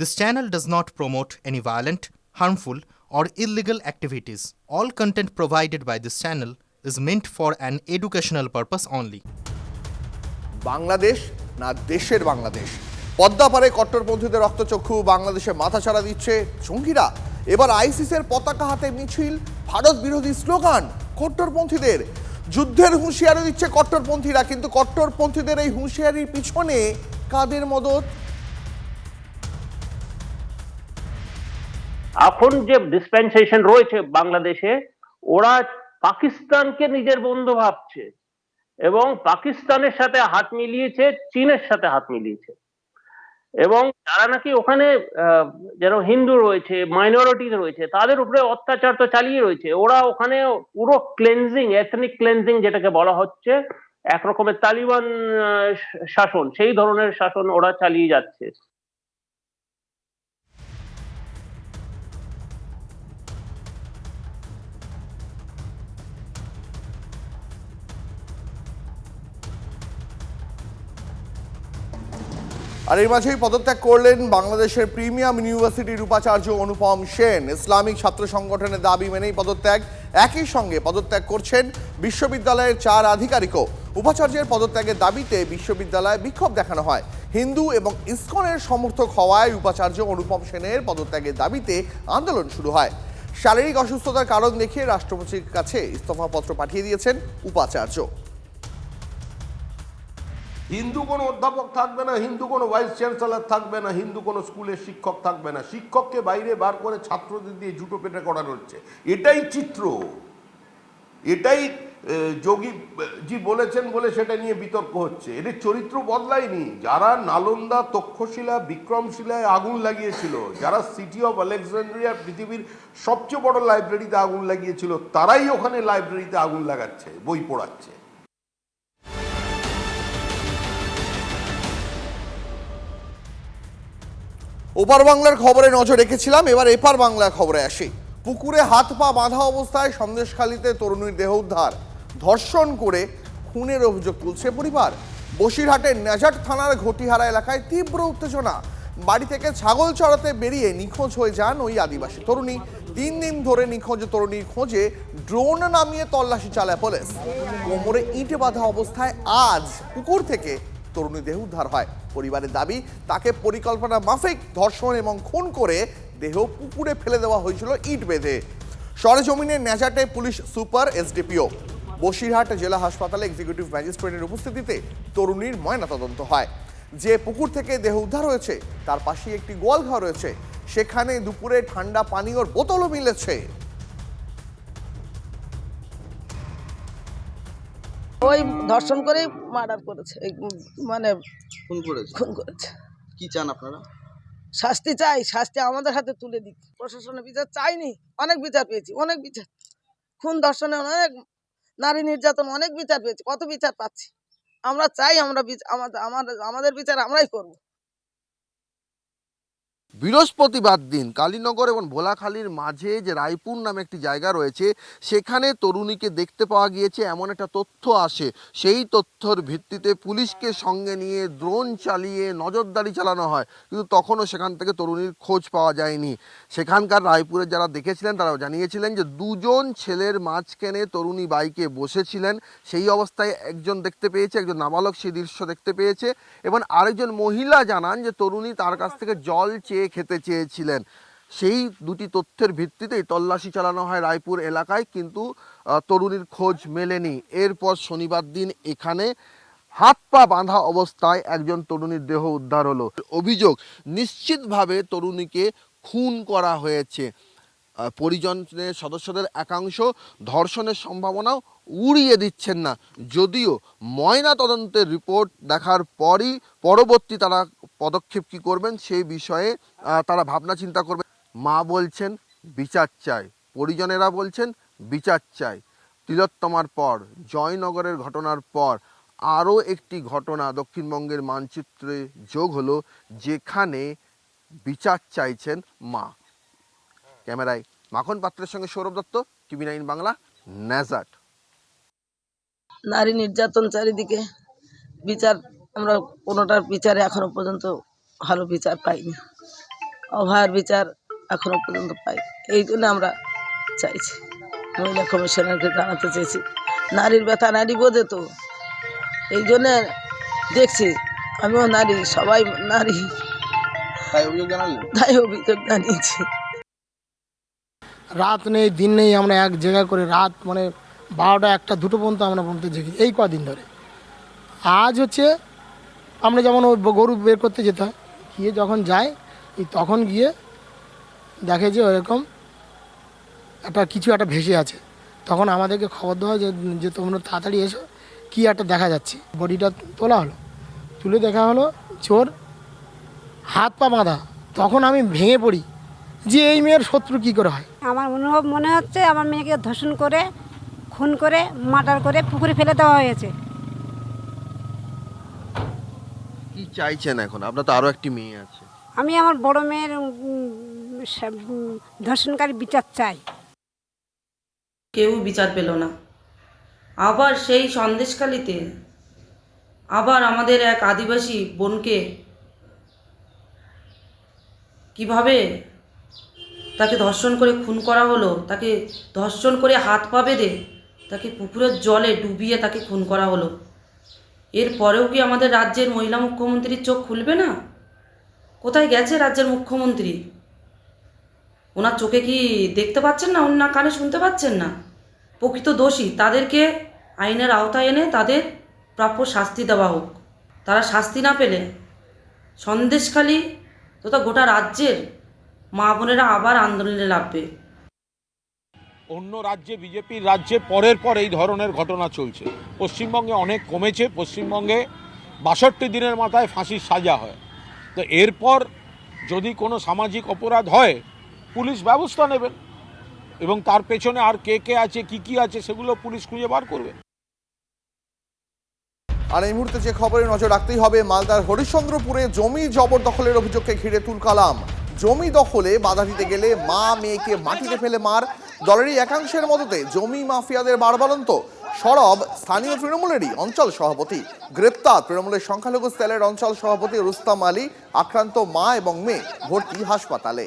This channel does not promote any violent, harmful, or illegal activities. All content provided by this channel is meant for an educational purpose only. Bangladesh না দেশের বাংলাদেশ পদ্মাপাড়ে কট্টরপন্থীদের রক্তচক্ষু বাংলাদেশে মাথাছাড়া দিচ্ছে জঙ্গিরা এবার আইসিসের পতাকা হাতে মিছিল ভারত বিরোধী স্লোগান কট্টরপন্থীদের যুদ্ধের হুঁশিয়ারি দিচ্ছে কট্টরপন্থীরা কিন্তু কট্টরপন্থীদের এই হুঁশিয়ারির পিছনে কাদের মদত এখন যে ডিসপেন্সেশন রয়েছে বাংলাদেশে, ওরা পাকিস্তানকে নিজের বন্ধু ভাবছে এবং পাকিস্তানের সাথে হাত মিলিয়েছে, চীনের সাথে হাত মিলিয়েছে। এবং যারা নাকি ওখানে যারা হিন্দু রয়েছে মাইনরিটি রয়েছে, তাদের উপরে অত্যাচার তো চালিয়ে রয়েছে। ওরা ওখানে পুরো ক্লেনজিং এথনিক ক্লেনজিং যেটাকে বলা হচ্ছে, এক রকমের তালিবান শাসন, সেই ধরনের শাসন ওরা চালিয়ে যাচ্ছে। আর এর মাঝেই পদত্যাগ করলেন বাংলাদেশের প্রিমিয়াম ইউনিভার্সিটির উপাচার্য অনুপম সেন। ইসলামিক ছাত্র সংগঠনের দাবি মেনেই পদত্যাগ। একই সঙ্গে পদত্যাগ করছেন বিশ্ববিদ্যালয়ের চার আধিকারিকও। উপাচার্যের পদত্যাগের দাবিতে বিশ্ববিদ্যালয়ে বিক্ষোভ দেখানো হয়। হিন্দু এবং ইসকনের সমর্থক হওয়ায় উপাচার্য অনুপম সেনের পদত্যাগের দাবিতে আন্দোলন শুরু হয়। শারীরিক অসুস্থতার কারণ দেখিয়ে রাষ্ট্রপতির কাছে ইস্তফাপত্র পাঠিয়ে দিয়েছেন উপাচার্য। হিন্দু কোনো অধ্যাপক থাকবে না, হিন্দু কোনো ভাইস চ্যান্সেলর থাকবে না, হিন্দু কোনো স্কুলের শিক্ষক থাকবে না। শিক্ষককে বাইরে বার করে ছাত্রদের দিয়ে জুটো পেটে করানো হচ্ছে। এটাই চিত্র। এটাই যোগী জি বলেছেন বলে সেটা নিয়ে বিতর্ক হচ্ছে। এদের চরিত্র বদলায়নি। যারা নালন্দা, তক্ষশিলা, বিক্রমশিলায় আগুন লাগিয়েছিল, যারা সিটি অফ আলেকজান্ড্রিয়া পৃথিবীর সবচেয়ে বড় লাইব্রেরিতে আগুন লাগিয়েছিল, তারাই ওখানে লাইব্রেরিতে আগুন লাগাচ্ছে, বই পড়াচ্ছে। ওপার বাংলার খবরে নজর রেখেছিলাম, এবার এপার বাংলার খবরে আসি। পুকুরে হাত পা বাঁধা অবস্থায় সন্দেশখালীতে তরুণীর দেহ উদ্ধার। ধর্ষণ করে খুনের অভিযোগ তুলছে পরিবার। বসিরহাটের নেজাট থানার ঘটিহারা এলাকায় তীব্র উত্তেজনা। বাড়ি থেকে ছাগল চড়াতে বেরিয়ে নিখোঁজ হয়ে যান ওই আদিবাসী তরুণী। তিন দিন ধরে নিখোঁজ তরুণীর খোঁজে ড্রোন নামিয়ে তল্লাশি চালায় পুলিশ। কোমরে ইঁটে বাঁধা অবস্থায় আজ পুকুর থেকে তরুণী দেহ উদ্ধার হয়। পরিবারের দাবি, তাকে পরিকল্পনা মাফিক, ধর্ষণ এবং খুন করে দেহ পুকুরে ফেলে দেওয়া হয়েছিল ইট বেঁধে। সরেজমিনে ন্যাজাটে পুলিশ সুপার এসডিপিও। বসিরহাট জেলা হাসপাতালে এক্সিকিউটিভ ম্যাজিস্ট্রেটের উপস্থিতিতে তরুণীর ময়নাতদন্ত হয়। যে পুকুর থেকে দেহ উদ্ধার হয়েছে, তার পাশেই একটি গোয়ালঘর রয়েছে। সেখানে দুপুরে ঠান্ডা পানীয়র বোতলও মিলেছে। ওই ধর্ষণ করেই মার্ডার করেছে। এই মানে খুন করেছে? খুন করেছে। কি চান আপনারা? শাস্তি চাই শাস্তি আমাদের হাতে তুলে দিক। প্রশাসনের বিচার চাইনি অনেক বিচার পেয়েছি অনেক বিচার। খুন ধর্ষণে অনেক নারী নির্যাতন অনেক বিচার পেয়েছি। কত বিচার পাচ্ছি? আমরা চাই আমরা আমাদের আমাদের বিচার আমরাই করব। বৃহস্পতিবার দিন কালীনগর এবং ভোলাখালীর মাঝে যে রায়পুর নামে একটি জায়গা রয়েছে, সেখানে তরুণীকে দেখতে পাওয়া গিয়েছে, এমন একটা তথ্য আসে। সেই তথ্যর ভিত্তিতে পুলিশকে সঙ্গে নিয়ে ড্রোন চালিয়ে নজরদারি চালানো হয়, কিন্তু তখনও সেখান থেকে তরুণীর খোঁজ পাওয়া যায়নি। সেখানকার রায়পুরের যারা দেখেছিলেন, তারাও জানিয়েছিলেন যে দুজন ছেলের মাঝখানে তরুণী বাইকে বসেছিলেন। সেই অবস্থায় একজন দেখতে পেয়েছে, একজন নাবালক সেই দৃশ্য দেখতে পেয়েছে এবং আরেকজন মহিলা জানান যে তরুণী তার কাছ থেকে জল চেয়ে খেতে চেয়েছিলেন। সেই দুটি তথ্যের ভিত্তিতেই তল্লাশি চালানো হয় রায়পুর এলাকায়, কিন্তু তরুণীর খোঁজ মেলেনি। এরপর শনিবার দিন এখানে হাত পা বাঁধা অবস্থায় একজন তরুণীর দেহ উদ্ধার হলো। অভিযোগ, নিশ্চিতভাবে তরুণীকে খুন করা হয়েছে। পরিজনের সদস্যদের একাংশ ধর্ষণের সম্ভাবনাও উড়িয়ে দিচ্ছেন না। যদিও ময়না তদন্তের রিপোর্ট দেখার পরই পরবর্তী তারা পদক্ষেপ কি করবেন সেই বিষয়ে তারা ভাবনা চিন্তা করবেন মা বলছেন, বিচার চাই। পরিজনেরা বলছেন, বিচার চাই। তিলোত্তমার পর, জয়নগরের ঘটনার পর আরও একটি ঘটনা দক্ষিণবঙ্গের মানচিত্রে যোগ হলো, যেখানে বিচার চাইছেন মা। ক্যামেরায় মাখন পাত্রের সঙ্গে সৌরভ দত্ত, টিভি নাইন বাংলা ন্যাজাট নারী নির্যাতন চারিদিকে বিচার আমরা কোনোটার বিচারে এখনও পর্যন্ত ভালো বিচার পাইনি। অভয়ার বিচার এখনও পর্যন্ত পাই এই জন্য আমরা চাইছি মহিলা কমিশনারকে জানাতে চেয়েছি নারীর ব্যথা নারী বোঝে তো। এই জন্যে দেখছি আমিও নারী সবাই নারী। তাই অভিযোগ জানালেন? তাই অভিযোগ জানিয়েছি। রাত নেই দিন নেই আমরা এক জায়গায় করে রাত মানে বারোটা একটা দুটো পর্যন্ত আমরা পর্যন্ত জেগে এই কদিন ধরে। আজ হচ্ছে আমরা যেমন ওই গরু বের করতে যেতে হয় গিয়ে যখন এই তখন গিয়ে দেখে যে ওরকম একটা কিছু একটা ভেসে আছে। তখন আমাদেরকে খবর দেওয়া হয় যে যে তোমরা তাড়াতাড়ি এসো, কী একটা দেখা যাচ্ছে। বডিটা তোলা হলো, তুলে দেখা হলো চোর, হাত পা বাঁধা। তখন আমি ভেঙে পড়ি, যে এই মেয়ের শত্রু কী করে হয়? আমার অনুভব মনে হচ্ছে, আমার মেয়েকে ধর্ষণ করে, খুন করে, মার্ডার করে পুকুরে ফেলে দেওয়া হয়েছে। কি চাইছেন এখন? আপনার তো আরও একটি মেয়ে আছে। আমি আমার বড় মেয়ের উম, সা- উম, ধর্ষণকারী বিচার চাই। কেউ বিচার পেল না। আবার সেই সন্দেশখালিতে আবার আমাদের এক আদিবাসী বোনকে কীভাবে তাকে ধর্ষণ করে খুন করা হলো তাকে ধর্ষণ করে হাত পা বেঁধে তাকে পুকুরের জলে ডুবিয়ে তাকে খুন করা হলো। এরপরেও কি আমাদের রাজ্যের মহিলা মুখ্যমন্ত্রীর চোখ খুলবে না? কোথায় গেছে রাজ্যের মুখ্যমন্ত্রী? ওনার চোখে কি দেখতে পাচ্ছেন না? ওনার কানে শুনতে পাচ্ছেন না? প্রকৃত দোষী। তাদেরকে আইনের আওতায় এনে তাদের প্রাপ্য শাস্তি দেওয়া হোক। তারা শাস্তি না পেলে সন্দেশখালী তথা গোটা রাজ্যের মা বোনেরা আবার আন্দোলনে নামবে অন্য রাজ্যে, বিজেপির রাজ্যে পরের পর এই ধরনের ঘটনা চলছে। পশ্চিমবঙ্গে অনেক কমেছে, পশ্চিমবঙ্গে বাষট্টি দিনের মাথায় ফাঁসির সাজা হয়। তো এরপর যদি কোনো সামাজিক অপরাধ হয়, পুলিশ ব্যবস্থা নেবেন। এবং তার পেছনে আর কে কে আছে, কি কি আছে, সেগুলো পুলিশ খুঁজে বার করবে। আর এই মুহূর্তে যে খবরে নজর রাখতেই হবে, মালদার হরিশ্চন্দ্রপুরে জমি জবরদখলের অভিযোগকে ঘিরে তুলকালাম। জমি দখলে বাধা দিতে গেলে মা মেয়েকে মাটিতে ফেলে মার। দলেরই একাংশের মততে জমি মাফিয়াদের বারবারন্ত সরব স্থানীয় তৃণমূলেরই অঞ্চল সভাপতি। গ্রেপ্তার তৃণমূলের সংখ্যালঘু সেলের অঞ্চল সভাপতি রুস্তাম আলী, আক্রান্ত মা এবং মেয়ে ভর্তি হাসপাতালে।